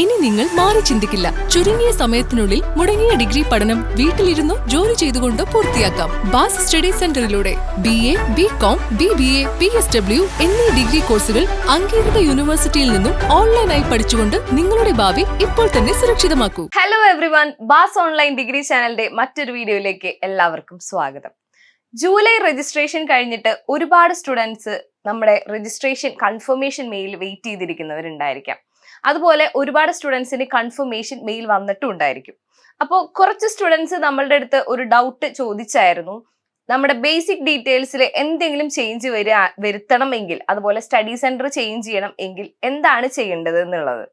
ഇനി നിങ്ങൾ മാറി ചിന്തിക്കില്ല. ചുരുങ്ങിയ സമയത്തിനുള്ളിൽ മുടങ്ങിയ ഡിഗ്രി പഠനം വീട്ടിലിരുന്നോ ജോലി ചെയ്തുകൊണ്ട് പൂർത്തിയാക്കാം. ബാസ് study സെന്ററിലൂടെ B A B com B B A P S W എന്നീ ഡിഗ്രി കോഴ്സുകൾ അംഗീകൃത യൂണിവേഴ്സിറ്റിയിൽ നിന്നും ഓൺലൈനായി പഠിച്ചുകൊണ്ട് നിങ്ങളുടെ ഭാവി ഇപ്പോൾ തന്നെ സുരക്ഷിതമാക്കൂ. ഹലോ എവ്രിവൺ ബാസ് ഓൺലൈൻ ഡിഗ്രി ചാനലിന്റെ മറ്റൊരു വീഡിയോയിലേക്ക് എല്ലാവർക്കും സ്വാഗതം. ജൂലൈ രജിസ്ട്രേഷൻ കഴിഞ്ഞിട്ട് ഒരുപാട് സ്റ്റുഡൻസ് നമ്മുടെ രജിസ്ട്രേഷൻ കൺഫർമേഷൻ മെയിൽ വെയിറ്റ് ചെയ്തിരിക്കുന്നവരുണ്ടായിരിക്കാം. അതുപോലെ ഒരുപാട് സ്റ്റുഡൻസിന് കൺഫർമേഷൻ മെയിൽ വന്നിട്ടും ഉണ്ടായിരിക്കും അപ്പോൾ കുറച്ച് സ്റ്റുഡൻസ് നമ്മളുടെ അടുത്ത് ഒരു ഡൗട്ട് ചോദിച്ചായിരുന്നു. നമ്മുടെ ബേസിക് ഡീറ്റെയിൽസിൽ എന്തെങ്കിലും ചേഞ്ച് വരിക വരുത്തണമെങ്കിൽ അതുപോലെ സ്റ്റഡി സെന്റർ ചേഞ്ച് ചെയ്യണം എങ്കിൽ എന്താണ് ചെയ്യേണ്ടത് എന്നുള്ളത്.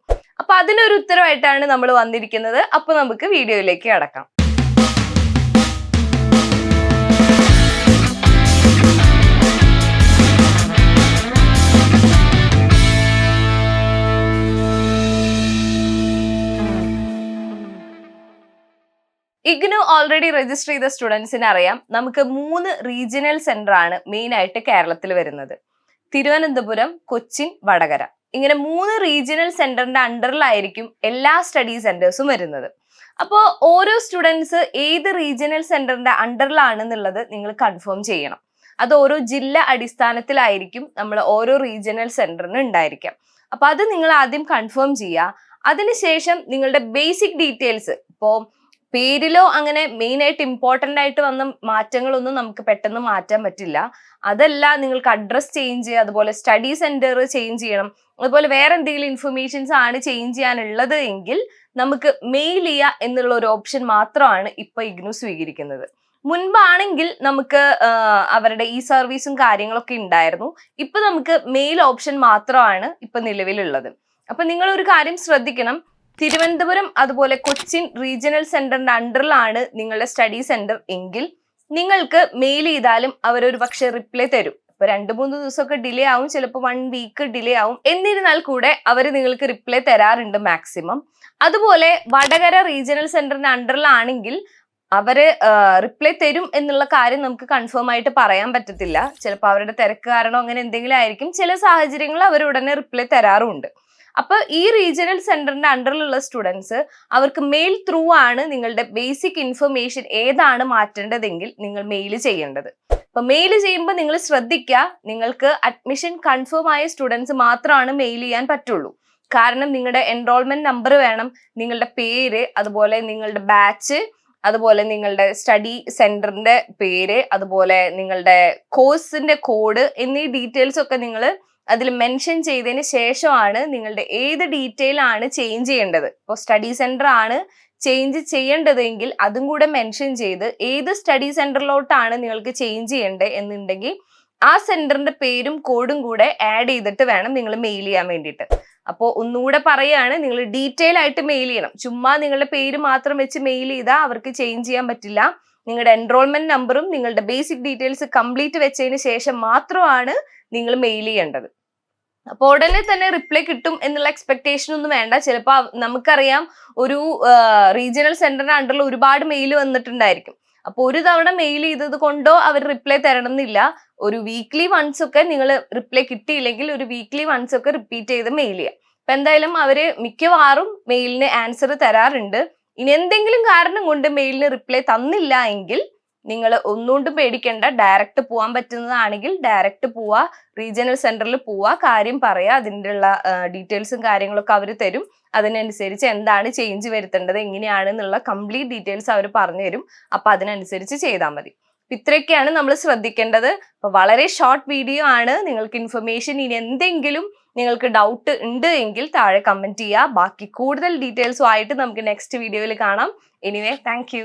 അപ്പൊ അതിനൊരു ഉത്തരവായിട്ടാണ് നമ്മൾ വന്നിരിക്കുന്നത്. അപ്പൊ നമുക്ക് വീഡിയോയിലേക്ക് കടക്കാം. ഇഗ്നു ഓൾറെഡി രജിസ്റ്റർ ചെയ്ത സ്റ്റുഡൻസിന് അറിയാം. നമുക്ക് മൂന്ന് റീജിയണൽ സെന്റർ ആണ് മെയിൻ ആയിട്ട് കേരളത്തിൽ വരുന്നത്. തിരുവനന്തപുരം കൊച്ചിൻ വടകര. ഇങ്ങനെ മൂന്ന് റീജിയണൽ സെന്ററിന്റെ അണ്ടറിലായിരിക്കും എല്ലാ സ്റ്റഡി സെന്റേഴ്സും വരുന്നത്. അപ്പോൾ ഓരോ സ്റ്റുഡൻസ് ഏത് റീജിയണൽ സെന്ററിന്റെ അണ്ടറിലാണെന്നുള്ളത് നിങ്ങൾ കൺഫേം ചെയ്യണം. അത് ഓരോ ജില്ല അടിസ്ഥാനത്തിലായിരിക്കും നമ്മൾ ഓരോ റീജിയണൽ സെന്ററിന് ഉണ്ടായിരിക്കാം. അപ്പൊ അത് നിങ്ങൾ ആദ്യം കൺഫേം ചെയ്യുക. അതിനുശേഷം നിങ്ങളുടെ ബേസിക് ഡീറ്റെയിൽസ് ഇപ്പോൾ പേരിലോ അങ്ങനെ മെയിൻ ആയിട്ട് ഇമ്പോർട്ടന്റ് ആയിട്ട് വന്ന മാറ്റങ്ങളൊന്നും നമുക്ക് പെട്ടെന്ന് മാറ്റാൻ പറ്റില്ല. അതല്ല നിങ്ങൾക്ക് അഡ്രസ് ചേഞ്ച് ചെയ്യുക അതുപോലെ സ്റ്റഡി സെന്റർ ചേഞ്ച് ചെയ്യണം അതുപോലെ വേറെ എന്തെങ്കിലും ഇൻഫർമേഷൻസ് ആണ് ചേഞ്ച് ചെയ്യാനുള്ളത് എങ്കിൽ നമുക്ക് മെയിൽ ചെയ്യുക എന്നുള്ള ഒരു ഓപ്ഷൻ മാത്രമാണ് ഇപ്പൊ ഇഗ്നു സ്വീകരിക്കുന്നത്. മുൻപാണെങ്കിൽ നമുക്ക് അവരുടെ ഈ സർവീസും കാര്യങ്ങളൊക്കെ ഉണ്ടായിരുന്നു. ഇപ്പൊ നമുക്ക് മെയിൽ ഓപ്ഷൻ മാത്രമാണ് ഇപ്പൊ നിലവിലുള്ളത്. അപ്പൊ നിങ്ങൾ ഒരു കാര്യം ശ്രദ്ധിക്കണം. തിരുവനന്തപുരം അതുപോലെ കൊച്ചിൻ റീജിയണൽ സെന്ററിന്റെ അണ്ടറിലാണ് നിങ്ങളുടെ സ്റ്റഡി സെന്റർ എങ്കിൽ നിങ്ങൾക്ക് മെയിൽ ചെയ്താലും അവരൊരു പക്ഷെ റിപ്ലൈ തരും. ഇപ്പൊ രണ്ട് മൂന്ന് ദിവസമൊക്കെ ഡിലേ ആവും. ചിലപ്പോൾ വൺ വീക്ക് ഡിലേ ആവും. എന്നിരുന്നാൽ കൂടെ അവർ നിങ്ങൾക്ക് റിപ്ലൈ തരാറുണ്ട് മാക്സിമം അതുപോലെ വടകര റീജിയണൽ സെന്ററിന്റെ അണ്ടറിലാണെങ്കിൽ അവർ റിപ്ലൈ തരും എന്നുള്ള കാര്യം നമുക്ക് കൺഫേം ആയിട്ട് പറയാൻ പറ്റത്തില്ല. ചിലപ്പോൾ അവരുടെ തിരക്ക് കാരണം അങ്ങനെ എന്തെങ്കിലും ആയിരിക്കും. ചില സാഹചര്യങ്ങൾ അവർ ഉടനെ റിപ്ലൈ തരാറുമുണ്ട് അപ്പൊ ഈ റീജിയണൽ സെന്ററിന്റെ അണ്ടറിലുള്ള സ്റ്റുഡൻസ് അവർക്ക് മെയിൽ ത്രൂ ആണ് നിങ്ങളുടെ ബേസിക് ഇൻഫർമേഷൻ ഏതാണ് മാറ്റേണ്ടതെങ്കിൽ നിങ്ങൾ മെയിൽ ചെയ്യേണ്ടത്. അപ്പോൾ മെയിൽ ചെയ്യുമ്പോൾ നിങ്ങൾ ശ്രദ്ധിക്കുക നിങ്ങൾക്ക് അഡ്മിഷൻ കൺഫേം ആയ സ്റ്റുഡൻസ് മാത്രമാണ് മെയിൽ ചെയ്യാൻ പറ്റുള്ളൂ. കാരണം നിങ്ങളുടെ എൻറോൾമെന്റ് നമ്പർ വേണം നിങ്ങളുടെ പേര് അതുപോലെ നിങ്ങളുടെ ബാച്ച് അതുപോലെ നിങ്ങളുടെ സ്റ്റഡി സെന്ററിന്റെ പേര് അതുപോലെ നിങ്ങളുടെ കോഴ്സിന്റെ കോഡ് എന്നീ ഡീറ്റെയിൽസ് ഒക്കെ നിങ്ങൾ അതിൽ മെൻഷൻ ചെയ്തതിന് ശേഷമാണ് നിങ്ങളുടെ ഏത് ഡീറ്റെയിൽ ആണ് ചേഞ്ച് ചെയ്യേണ്ടത്. ഇപ്പോൾ സ്റ്റഡി സെന്റർ ആണ് ചേഞ്ച് ചെയ്യേണ്ടതെങ്കിൽ അതും കൂടെ മെൻഷൻ ചെയ്ത് ഏത് സ്റ്റഡി സെന്ററിലോട്ടാണ് നിങ്ങൾക്ക് ചേഞ്ച് ചെയ്യേണ്ടത് എന്നുണ്ടെങ്കിൽ ആ സെന്ററിന്റെ പേരും കോഡും കൂടെ ആഡ് ചെയ്തിട്ട് വേണം നിങ്ങൾ മെയിൽ ചെയ്യാൻ വേണ്ടിയിട്ട്. അപ്പോൾ ഒന്നുകൂടെ പറയാണ് നിങ്ങൾ ഡീറ്റെയിൽ ആയിട്ട് മെയിൽ ചെയ്യണം. ചുമ്മാ നിങ്ങളുടെ പേര് മാത്രം വെച്ച് മെയിൽ ചെയ്താൽ അവർക്ക് ചേഞ്ച് ചെയ്യാൻ പറ്റില്ല. നിങ്ങളുടെ എൻറോൾമെന്റ് നമ്പറും നിങ്ങളുടെ ബേസിക് ഡീറ്റെയിൽസ് കംപ്ലീറ്റ് വെച്ചതിന് ശേഷം മാത്രമാണ് നിങ്ങൾ മെയിൽ ചെയ്യേണ്ടത്. അപ്പോൾ ഉടനെ തന്നെ റിപ്ലൈ കിട്ടും എന്നുള്ള എക്സ്പെക്ടേഷൻ ഒന്നും വേണ്ട. ചിലപ്പോൾ നമുക്കറിയാം ഒരു റീജിയണൽ സെന്ററിന്റെ അണ്ടറിൽ ഒരുപാട് മെയിൽ വന്നിട്ടുണ്ടായിരിക്കും. അപ്പോൾ ഒരു തവണ മെയിൽ ചെയ്തത് കൊണ്ടോ അവർ റിപ്ലൈ തരണം എന്നില്ല ഒരു വീക്ക്ലി വൺസ് ഒക്കെ നിങ്ങൾ റിപ്ലൈ കിട്ടിയില്ലെങ്കിൽ ഒരു വീക്ക്ലി വൺസ് ഒക്കെ റിപ്പീറ്റ് ചെയ്ത് മെയിൽ ചെയ്യാം. അപ്പൊ എന്തായാലും അവർ മിക്കവാറും മെയിലിന് ആൻസർ തരാറുണ്ട്. ഇനി എന്തെങ്കിലും കാരണം കൊണ്ട് മെയിലിന് റിപ്ലൈ തന്നില്ല എങ്കിൽ നിങ്ങൾ ഒന്നുകൊണ്ടും പേടിക്കേണ്ട. ഡയറക്റ്റ് പോകാൻ പറ്റുന്നതാണെങ്കിൽ ഡയറക്റ്റ് പോവാ. റീജിയണൽ സെന്ററിൽ പോവാ. കാര്യം പറയാ. അതിന്റെ ഉള്ള ഡീറ്റെയിൽസും കാര്യങ്ങളൊക്കെ അവർ തരും. അതിനനുസരിച്ച് എന്താണ് ചേഞ്ച് വരുത്തേണ്ടത് എങ്ങനെയാണ് എന്നുള്ള കംപ്ലീറ്റ് ഡീറ്റെയിൽസ് അവർ പറഞ്ഞു തരും അപ്പൊ അതിനനുസരിച്ച് ചെയ്താൽ മതി. ഇത്രയൊക്കെയാണ് നമ്മൾ ശ്രദ്ധിക്കേണ്ടത്. അപ്പൊ വളരെ ഷോർട്ട് വീഡിയോ ആണ്. നിങ്ങൾക്ക് ഇൻഫർമേഷൻ ഇനി എന്തെങ്കിലും നിങ്ങൾക്ക് ഡൗട്ട് ഉണ്ട് എങ്കിൽ താഴെ കമന്റ് ചെയ്യുക ബാക്കി കൂടുതൽ ഡീറ്റെയിൽസും ആയിട്ട് നമുക്ക് നെക്സ്റ്റ് വീഡിയോയിൽ കാണാം. Anyway thank